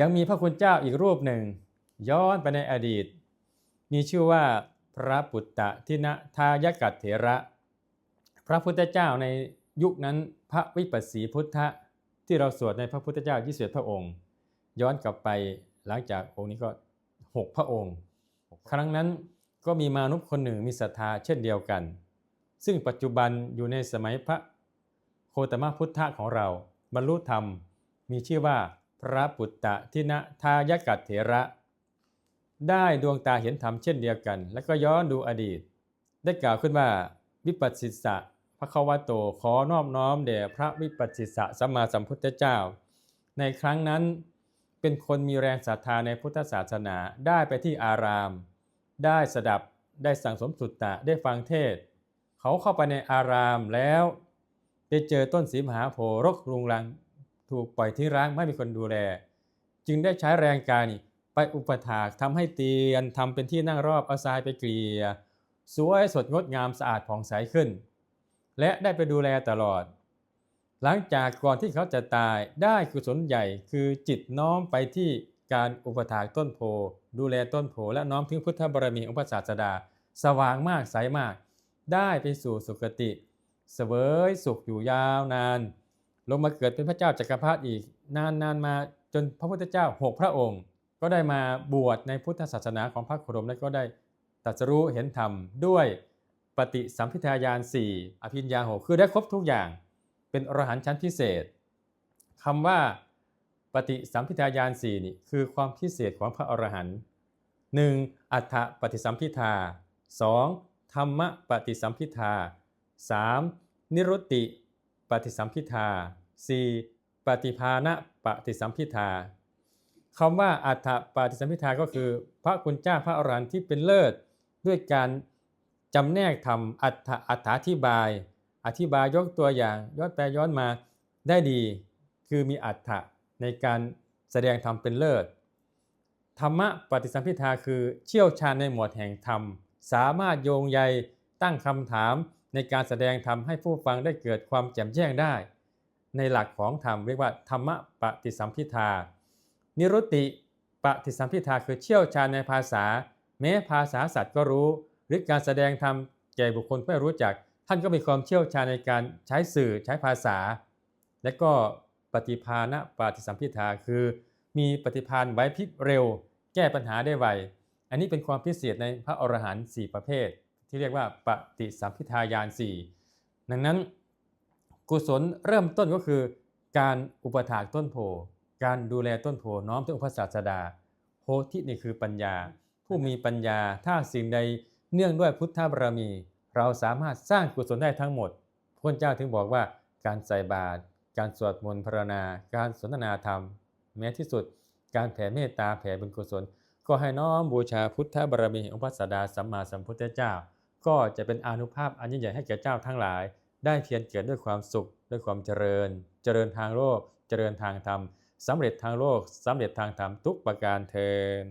ยังมีพระคุณเจ้าอีกรูปหนึ่ง ย้อนไปในอดีต มีชื่อว่าพระปุตตะทินะทายกัตเถระ พระพุทธเจ้าในยุคนั้นพระวิปัสสีพุทธะที่เราสวดในพระพุทธเจ้า21พระองค์ ย้อนกลับไปหลังจากองค์นี้ก็ 6 พระองค์ ครั้งนั้นก็มีมนุษย์คนหนึ่งมีศรัทธาเช่นเดียวกัน ซึ่งปัจจุบันอยู่ในสมัยพระโคตมพุทธะของเรา บรรลุธรรมมีชื่อว่า พระปุตตะทินะทายกัตเถระ ได้ดวงตาเห็นธรรมเช่นเดียวกัน และก็ย้อนดูอดีต ได้กล่าวขึ้นว่าวิปัสสิสะพระควโตขอนอบน้อมแด่พระวิปัสสิสะสัมมาสัมพุทธเจ้า ในครั้งนั้นเป็นคนมีแรงศรัทธาในพุทธศาสนาได้ไปที่อาราม ได้สดับได้สั่งสมสุตตะได้ฟังเทศ เขาเข้าไปในอารามแล้ว ไปเจอต้นสีมหาโพธิ์รกรุงรัง ถูกปล่อยทิ้งร้างไม่มีคนดูแล จึงได้ใช้แรงกายไปอุปถากทำให้เตียนทำเป็นที่นั่งรอบเอาทรายไปเกลี่ยสวยสดงดงามสะอาดผ่องใสขึ้น และได้ไปดูแลตลอด หลังจากก่อนที่เขาจะตายได้กุศลใหญ่คือจิตน้อมไปที่การอุปถากต้นโพ ดูแลต้นโพและน้อมถึงพุทธบารมีองค์พระศาสดา สว่างมากใสมาก ได้ไปสู่สุคติเสวยสุขอยู่ยาวนาน ลงมาเกิดเป็นพระเจ้าจักรพรรดิอีก นานนานมาจนพระพุทธเจ้าหกพระองค์ ก็ได้มาบวชในพุทธศาสนาของพระโคดมและก็ได้ตรัสรู้เห็นธรรมด้วยปฏิสัมพิทายานสี่อภิญญาหกคือได้ครบทุกอย่าง เป็นอรหันต์ชั้นพิเศษคำว่าปฏิสัมพิทายานสี่นี่คือความพิเศษของพระอรหันต์หนึ่งอัฏฐปฏิสัมพิทาสองธรรมปฏิสัมพิทาสามนิรุตติ ปฏิสัมพิทาสี่ปฏิภาณปฏิสัมพิทาคำว่าอัฏฐปฏิสัมพิทาก็คือ พระคุณเจ้าพระอรหันต์ที่เป็นเลิศ ด้วยการจำแนกธรรมอัฏฐอัฏฐาธิบาย อธิบายยกตัวอย่างย้อนไปย้อนมาได้ดี คือมีอัฏฐะในการแสดงธรรมเป็นเลิศ ธรรมะปฏิสัมพิทาคือเชี่ยวชาญในหมวดแห่งธรรม สามารถโยงใยตั้งคำถาม ในการแสดงธรรมให้ผู้ฟังได้เกิดความแจ่มแจ้งได้ ในหลักของธรรมเรียกว่าธรรมะปฏิสัมพิทา นิรุติปฏิสัมพิทาคือเชี่ยวชาญในภาษา แม้ภาษาสัตว์ก็รู้ หรือการแสดงธรรมแก่บุคคลไม่รู้จัก ท่านก็มีความเชี่ยวชาญในการใช้สื่อใช้ภาษา และก็ปฏิภาณปฏิสัมพิทาคือ มีปฏิภาณไหวพริบเร็ว แก้ปัญหาได้ไว อันนี้เป็นความพิเศษในพระอรหันต์4ประเภท ที่เรียกว่าปฏิสัมพิทายาน 4 ดังนั้น กุศลเริ่มต้นก็คือ การอุปถากต้นโพการดูแลต้นโพน้อมถึงพระศาสดาโพธินี่คือปัญญา ผู้มีปัญญาถ้าสิ่งใดเนื่องด้วยพุทธบารมี เราสามารถสร้างกุศลได้ทั้งหมดพระเจ้าถึงบอกว่าการใส่บาตรการสวดมนต์ภาวนา การสนทนาธรรม แม้ที่สุดการแผ่เมตตาแผ่บุญกุศล ก็ให้น้อมบูชาพุทธบารมีองค์พระสัสดาสัมมาสัมพุทธเจ้า ก็จะเป็นอนุภาพอันยิ่งใหญ่ให้แก่เจ้าทั้งหลาย ได้เพียรเกิดด้วยความสุข ด้วยความเจริญ เจริญทางโลก เจริญทางธรรมสำเร็จทางโลกสำเร็จทางธรรมทุกประการเทอ